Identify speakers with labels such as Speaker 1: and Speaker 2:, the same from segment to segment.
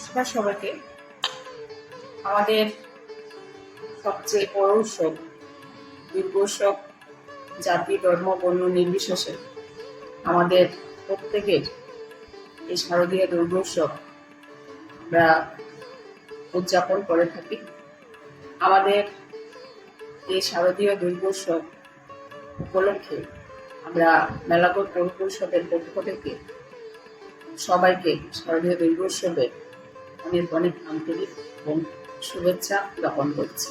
Speaker 1: নমস্কার সবাইকে। আমাদের সবচেয়ে বড় উৎসব দুর্গোৎসব জাতি, ধর্ম, বর্ণ নির্বিশেষে আমাদের প্রত্যেকের এই শারদীয় দুর্গোৎসব আমরা উদযাপন করে থাকি। আমাদের এই শারদীয় দুর্গোৎসব উপলক্ষে আমরা মেলাগড় পৌর পরিষদের পক্ষ থেকে সবাইকে শারদীয় দুর্গোৎসবে অনেক অনেক আন্তরিক এবং শুভেচ্ছা জ্ঞাপন করছি।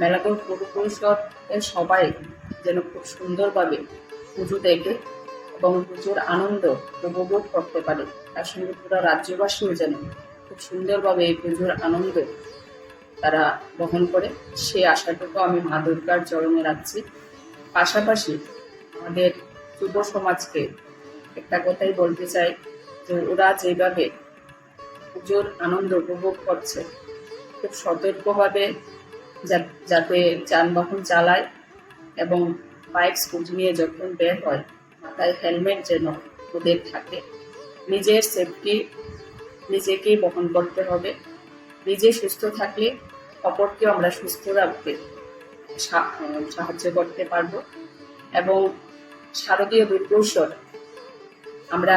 Speaker 1: মেলাগড় পৌর পরিষদ এর সবাই যেন খুব সুন্দরভাবে পুজো দেখে এবং পুজোর আনন্দ উপভোগ করতে পারে। তার সঙ্গে পুরো রাজ্যবাসীও যেন খুব সুন্দরভাবে এই পুজোর আনন্দ তারা বহন করে। সেই আশাটুকু আমি মা দুর্গার চরণে রাখছি। পাশাপাশি আমাদের যুব সমাজকে একটা কথাই বলতে চাই যে ওরা যেভাবে পুজোর আনন্দ উপভোগ করছে। খুব সতর্কভাবে যাতে যানবাহন চালায় এবং বাইক, স্কুটি নিয়ে যখন বের হয়, মাথায় হেলমেট যেন ওদের থাকে। নিজের সেফটি নিজেকেই বহন করতে হবে। নিজে সুস্থ থাকলে অপরকে আমরা সুস্থ রাখতে সাহায্য করতে পারব এবং শারদীয় দুর্গোৎসব আমরা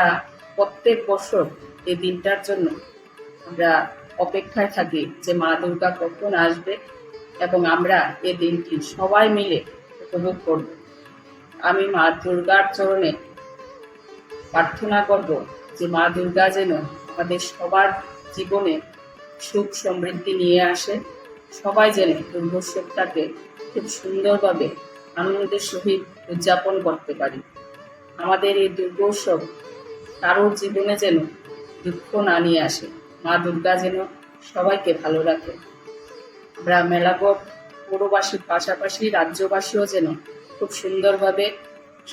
Speaker 1: প্রত্যেক বছর এই দিনটার জন্য আমরা অপেক্ষায় থাকি যে মা দুর্গা কখন আসবে এবং আমরা এ দিনটি সবাই মিলে উপভোগ করব। আমি মা দুর্গার চরণে প্রার্থনা করব যে মা দুর্গা যেন আমাদের সবার জীবনে সুখ সমৃদ্ধি নিয়ে আসে। সবাই যেন দুর্গোৎসবটাকে খুব সুন্দরভাবে আনন্দের সহিত উদযাপন করতে পারি। আমাদের এই দুর্গোৎসব কারোর জীবনে যেন দুঃখ না নিয়ে আসে। মা দুর্গা যেন সবাইকে ভালো রাখে। আমরা মেলাগড় পৌরবাসীর পাশাপাশি রাজ্যবাসীও যেন খুব সুন্দরভাবে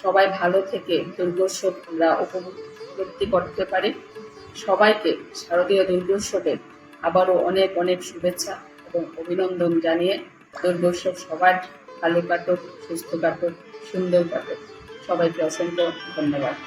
Speaker 1: সবাই ভালো থেকে দুর্গোৎসব উপলব্ধি করতে পারি। সবাইকে শারদীয় দুর্গোৎসবের আবারও অনেক অনেক শুভেচ্ছা এবং অভিনন্দন জানিয়ে দুর্গোৎসব সবার ভালো কাটুক, সুস্থ কাটুক, সুন্দর কাটুক। সবাইকে অসংখ্য ধন্যবাদ।